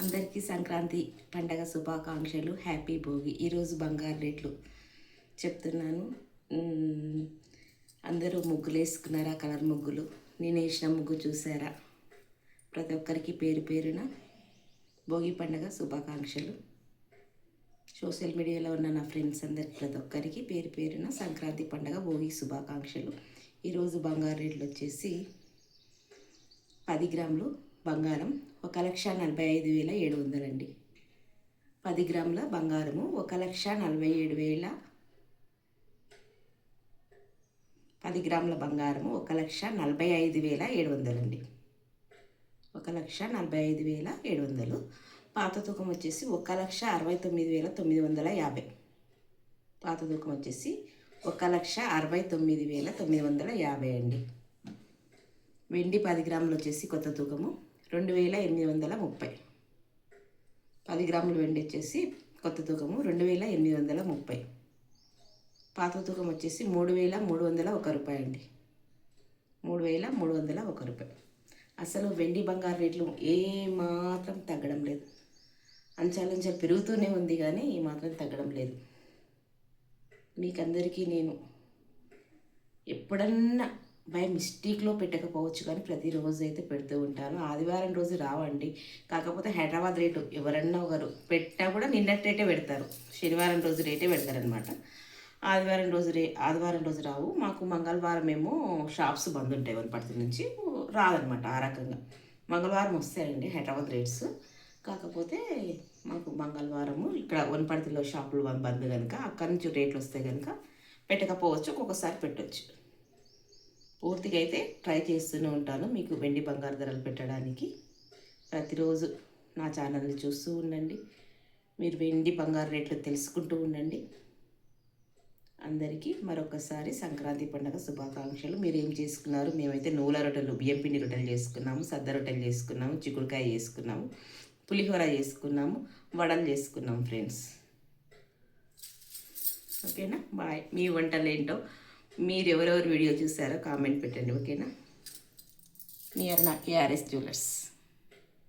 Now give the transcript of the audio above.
అందరికీ సంక్రాంతి పండగ శుభాకాంక్షలు. హ్యాపీ భోగి. ఈరోజు బంగారు రేట్లు చెప్తున్నాను. అందరూ ముగ్గులు వేసుకున్నారా? కలర్ ముగ్గులు. నేను వేసిన ముగ్గు చూసారా? ప్రతి ఒక్కరికి పేరు పేరున భోగి పండగ శుభాకాంక్షలు. సోషల్ మీడియాలో ఉన్న నా ఫ్రెండ్స్ అందరికి ప్రతి ఒక్కరికి పేరు పేరున సంక్రాంతి పండగ భోగి శుభాకాంక్షలు. ఈరోజు బంగారు రేట్లు వచ్చేసి పది గ్రాములు బంగారం ఒక లక్ష నలభై ఐదు వేల ఏడు వందలండి. పది గ్రాముల బంగారము ఒక లక్ష నలభై ఏడు వేల పది గ్రాముల బంగారము ఒక లక్ష నలభై ఐదు వేల ఏడు వందలండి. ఒక లక్ష నలభై ఐదు వేల ఏడు వందలు. పాత తూకం వచ్చేసి ఒక లక్ష అరవై తొమ్మిది వేల తొమ్మిది వందల యాభై. పాత తూకం వచ్చేసి ఒక లక్ష అరవై తొమ్మిది వేల తొమ్మిది వందల యాభై అండి. వెండి పది గ్రాములు వచ్చేసి కొత్త తూకము. రెండు వేల ఎనిమిది వందల ముప్పై. పది గ్రాములు వెండి వచ్చేసి కొత్త తూకము రెండు వేల ఎనిమిది వందల ముప్పై. పాత తూకం వచ్చేసి మూడు వేల మూడు వందల ఒక రూపాయి అండి. మూడు వేల మూడు వందల ఒక రూపాయి. అసలు వెండి బంగారు రేట్లు ఏ మాత్రం తగ్గడం లేదు. అంచాలంచాలు పెరుగుతూనే ఉంది కానీ ఈ మాత్రం తగ్గడం లేదు. మీకందరికీ నేను ఎప్పుడన్నా బై మిస్టేక్లో పెట్టకపోవచ్చు కానీ ప్రతిరోజు అయితే పెడుతూ ఉంటాను ఆదివారం రోజు రావండి. కాకపోతే హైదరాబాద్ రేటు ఎవరన్నా ఒకరు పెట్టినా కూడా నిన్నటి రేటే పెడతారు. శనివారం రోజు రేటే పెడతారనమాట ఆదివారం రోజు రే ఆదివారం రోజు రావు. మాకు మంగళవారం ఏమో షాప్స్ బంద్ ఉంటాయి వనపర్తి నుంచి. రాదనమాట ఆ రకంగా. మంగళవారం వస్తాయండి హైదరాబాద్ రేట్స్. కాకపోతే మాకు మంగళవారము ఇక్కడ వనపర్తిలో షాపులు బంద్ బంద్ కనుక అక్కడి నుంచి రేట్లు వస్తాయి కనుక పెట్టకపోవచ్చు. ఒక్కొక్కసారి పెట్టవచ్చు పూర్తిగా అయితే ట్రై చేస్తూనే ఉంటాను. మీకు వెండి బంగారు ధరలు పెట్టడానికి. ప్రతిరోజు నా ఛానల్ని చూస్తూ ఉండండి. మీరు వెండి బంగారు రేట్లు తెలుసుకుంటూ ఉండండి. అందరికీ మరొకసారి సంక్రాంతి పండుగ శుభాకాంక్షలు. మీరు ఏం చేసుకున్నారు? మేమైతే నూల రొట్టెలు బియ్యం పిండి రొట్టెలు చేసుకున్నాము సద్ద రొట్టెలు చేసుకున్నాము చిక్కుడుకాయ చేసుకున్నాము పులిహోర చేసుకున్నాము వడలు చేసుకున్నాము ఫ్రెండ్స్. ఓకేనా? బాయ్. మీ వంటలు ఏంటో మీరు ఎవరెవరు వీడియో చూసారో కామెంట్ పెట్టండి ఓకేనా? నియర్ నా కేఆర్ఎస్ జ్యువెలర్స్.